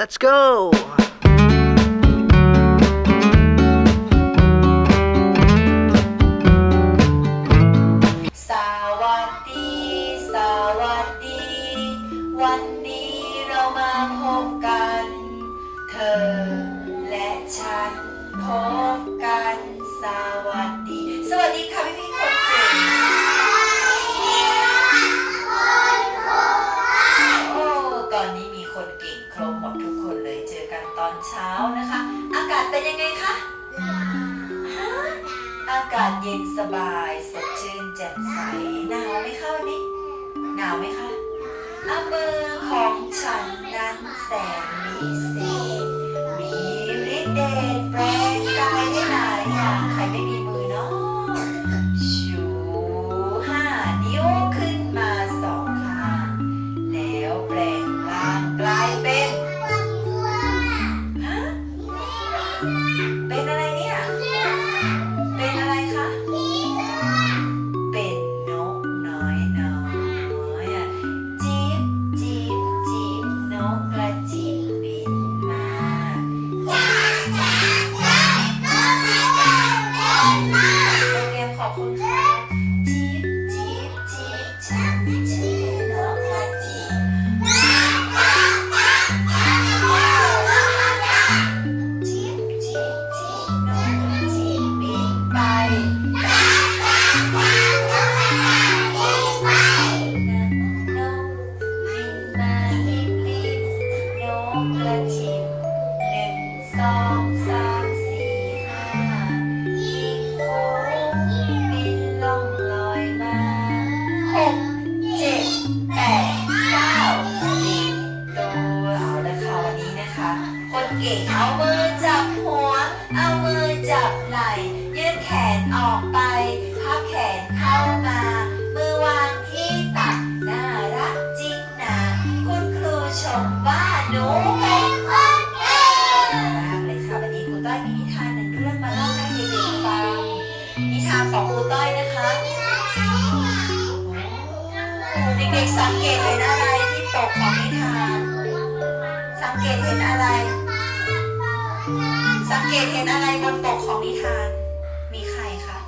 Let's go! ย็นสบายสดชื่นแจ่มใสหนาวไหมคะวันนี้หนาวไหมคะอำเภอของฉันนั้นแสนมี เกดเห็นอะไรบนปกของนิทาน มีใครคะ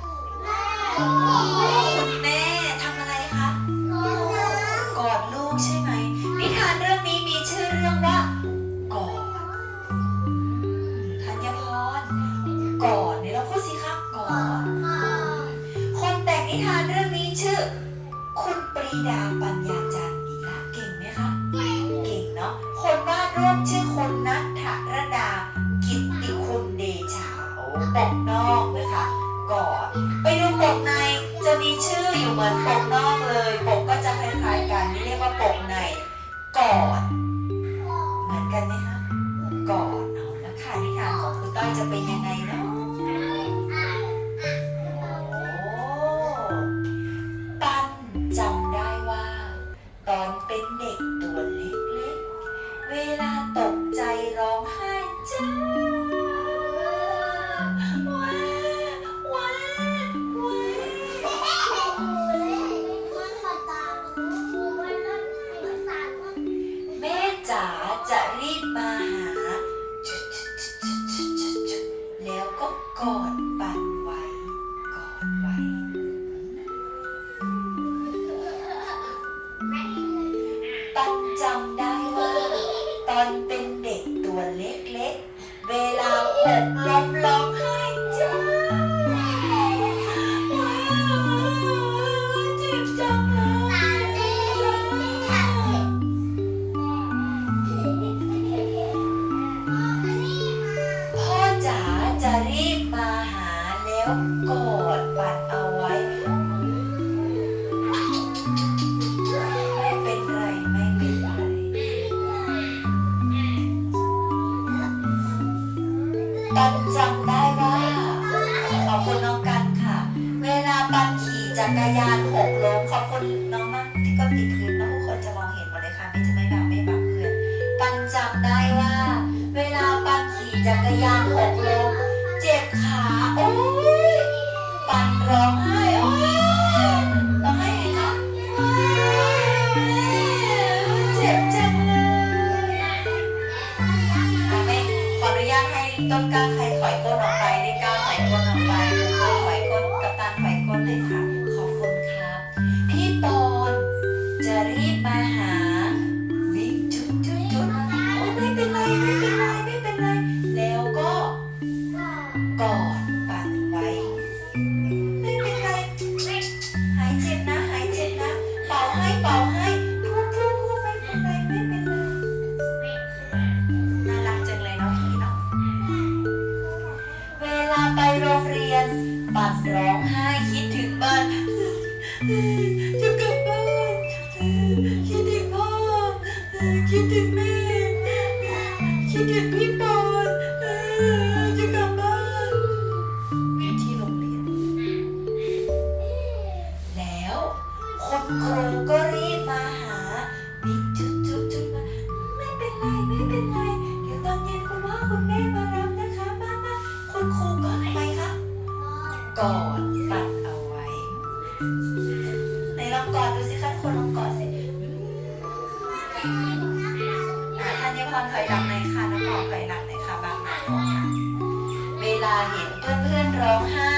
กันจำได้ว่า ขอบคุณน้องกันค่ะ เวลาปันขี่จักรยานหกล้มขอบคุณน้องมากที่ก็ติดคืนน้องทุกคนจะมองเห็นหมดเลยค่ะไม่จะไม่บังไม่บังเพื่อนปันจำได้ว่า เวลาปันขี่จักรยานหกล้ม กอดปัดไว้ ไม่เป็นไรหายเจ็บนะ หายเจ็บนะ เป่าให้เป่าให้พูดพูดพูดไม่เป็นไรไม่เป็นไรน่ารักจังเลยเนาะพี่เนาะเวลาไปโรงเรียน ปัดร้องไห้คิดถึงบ้าน กอดปัดเอาไว้ในลองกอดดูสิคะคนลองกอดสิอ่าท่านยพรถอยหลังหน่อยค่ะน้องหมอถอยหลังหน่อยค่ะบางหน้างค่ะเวลาเห็นเพื่อนๆร้องไห้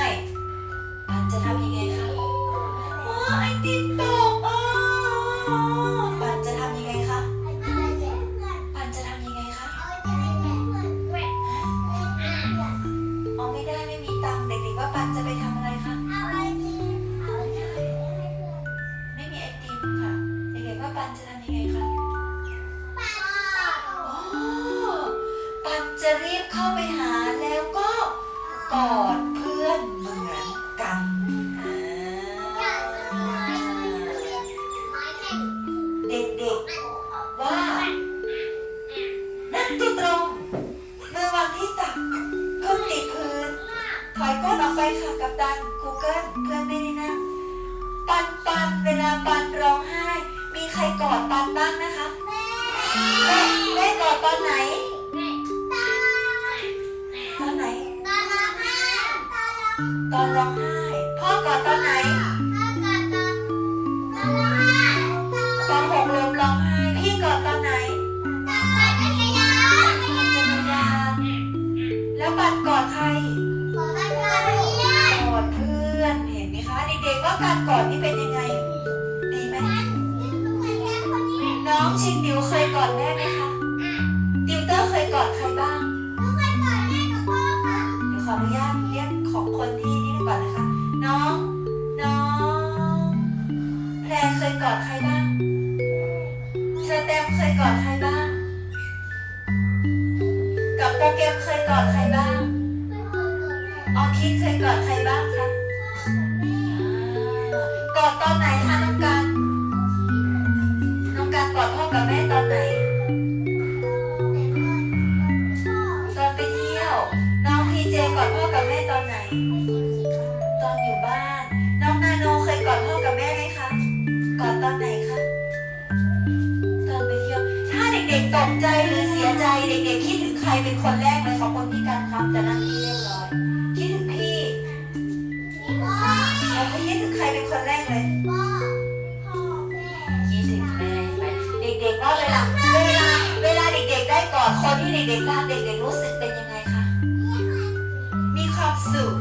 ปันจะทำยังไงคะโอ้ไอติด รีบเข้าไปหาแล้วก็กอดเพื่อนเหมือนกันอ่าเด็กๆว่า นั่งตัวตรงมือวางที่ตักก้นติดพื้น ถอยก้นออกไปค่ะกับดัน Google เพื่อนไม่ได้นั่งปันปันเวลาปันร้องไห้ มีใครกอดปันบ้างนะคะแม่แม่กอดตอนไหน ตอนร้องไห้พ่อกอดตอนไหน ตอนหกลมร้องไห้พี่กอดตอนไหน แพรเคยกอดใครบ้าง เชอร์แตมเคยกอดใครบ้าง กับโปรแกรมเคยกอดใครบ้าง ออคิดเคยกอดใครบ้างคะอ่ากอดตอนไหนคะน้องการน้องการกอดพ่อกับแม่ตอนไหน ตอนไปเที่ยว น้องพีเจกอดพ่อกับแม่ตอนไหน ตอนไหนคะตอนไปเที่ยว ถ้าเด็กๆตกใจหรือเสียใจ เด็กๆคิดถึงใครเป็นคนแรกเลยขอบคุณพี่กันครับจะนั่งที่เรียบร้อยคิดถึงพี่เราคิดถึงใครเป็นคนแรกเลยคิดถึงแม่ไหมเด็กๆว่าเวลาเวลาเวลาเด็กๆได้กอดคนที่เด็กๆรักเด็กๆรู้สึกเป็นยังไงคะมีความสุข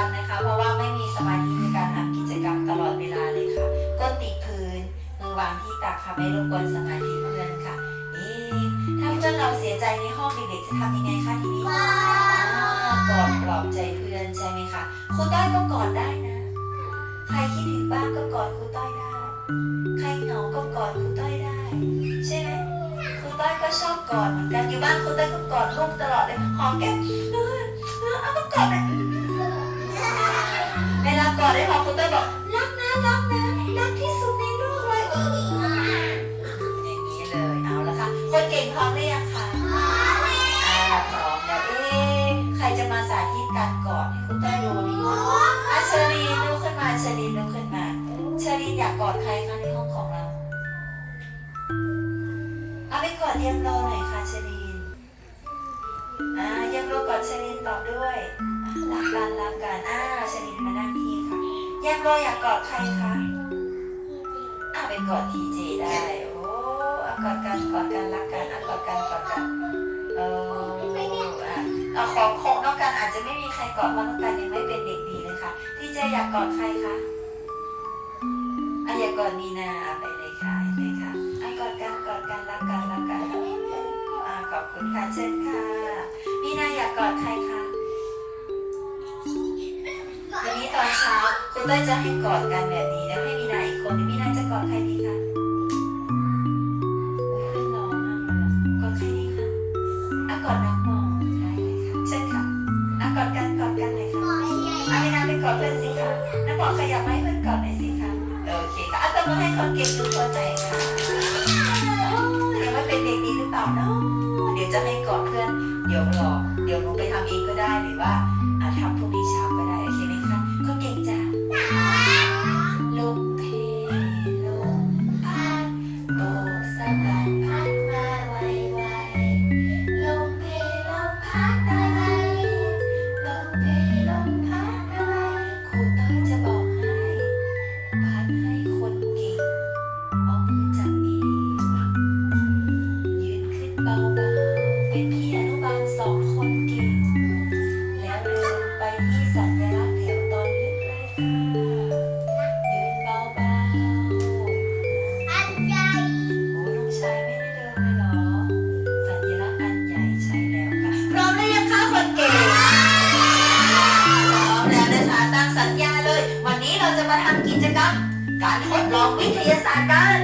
กันนะคะ เพราะว่าไม่มีสมาธิในการทำกิจกรรมตลอดเวลาเลยค่ะก้นติดพื้นมือวางที่ตักค่ะไม่รบกวนสมาธิเพื่อนค่ะเอ๊ะถ้าเพื่อนเราเสียใจในห้องเด็กๆจะทำยังไงคะทีนี้อ่ากอดปลอบใจเพื่อนใช่ไหมคะครูต้อยก็กอดได้นะ ใครคิดถึงบ้านก็กอดครูต้อยได้ ใครเหงาก็กอดครูต้อยได้ ใช่ไหมครูต้อยก็ชอบกอดเหมือนกันอยู่บ้านครูต้อยก็กอดลูกตลอดเลยหอมแก้มเออเออเอาก็กอดแบบเลา กอดได้พอครูต้ยบอกรักนะรักนะรักที่สุดในโลกเลยเอออย่างนี้เลยเอาละค่ะคนเก่งพร้อมหรือยังคะอ่าพร้อมแล้วเอ๊ะใครจะมาสาธิตการกอดให้ครูต้ยดูดีอะเชอรีนลุกขึ้นมาเชอรีนลุกขึ้นมาเชอรีนอยากกอดใครคะในห้องของเราเอาไปกอดเรียมโลหน่อยค่ะเชลีนอ่าเยังโลกอดชลินตอบด้วยรักกันรักกันอ่าชลินมานั่งที่ ยังโลอยากกอดใครคะอาไปกอดทีเจได้ โอ้อะกอดกันกอดกันรักกันอะกอดกันกอดกันเอออะเอาของของน้องกันอาจจะไม่มีใครกอดเพราะน้องกันยังไม่เป็นเด็กดีเลยค่ะทีเจอยากกอดใครคะอะอยากกอดมีนาไปเลยค่ะไปเลยค่ะอะกอดกันกอดกันรักกันรักกันขอบคุณค่ะเชิญค่ะ คุณเต้ยจะให้กอดกันแบบนี้แล้วให้มีนาอีกคนนึงมีนาจะกอดใครดีคะโอ้ยขึ้นร้องมากเลยอะกอดใครดีคะอะกอดน้องมองได้เลยค่ะเชิญค่ะอะกอดกันกอดกันเลยค่ะอะมีนาไปกอดเพื่อนสิคะน้องบอกขยับมาให้เพื่อนกอดหน่อยสิคะโอเคค่ะอะตบมือให้คนเก่งทุกคนหน่อยค่ะโอ้ยยังไม่เป็นเด็กดีหรือเปล่าเนาะเดี๋ยวจะให้กอดเพื่อนเดี๋ยวรอเดี๋ยวหนูไปทำเองก็ได้หรือว่าอาจทำพรุ่งนี้เช้า ทำกิจกรรม การทดลองวิทยาศาสตร์กัน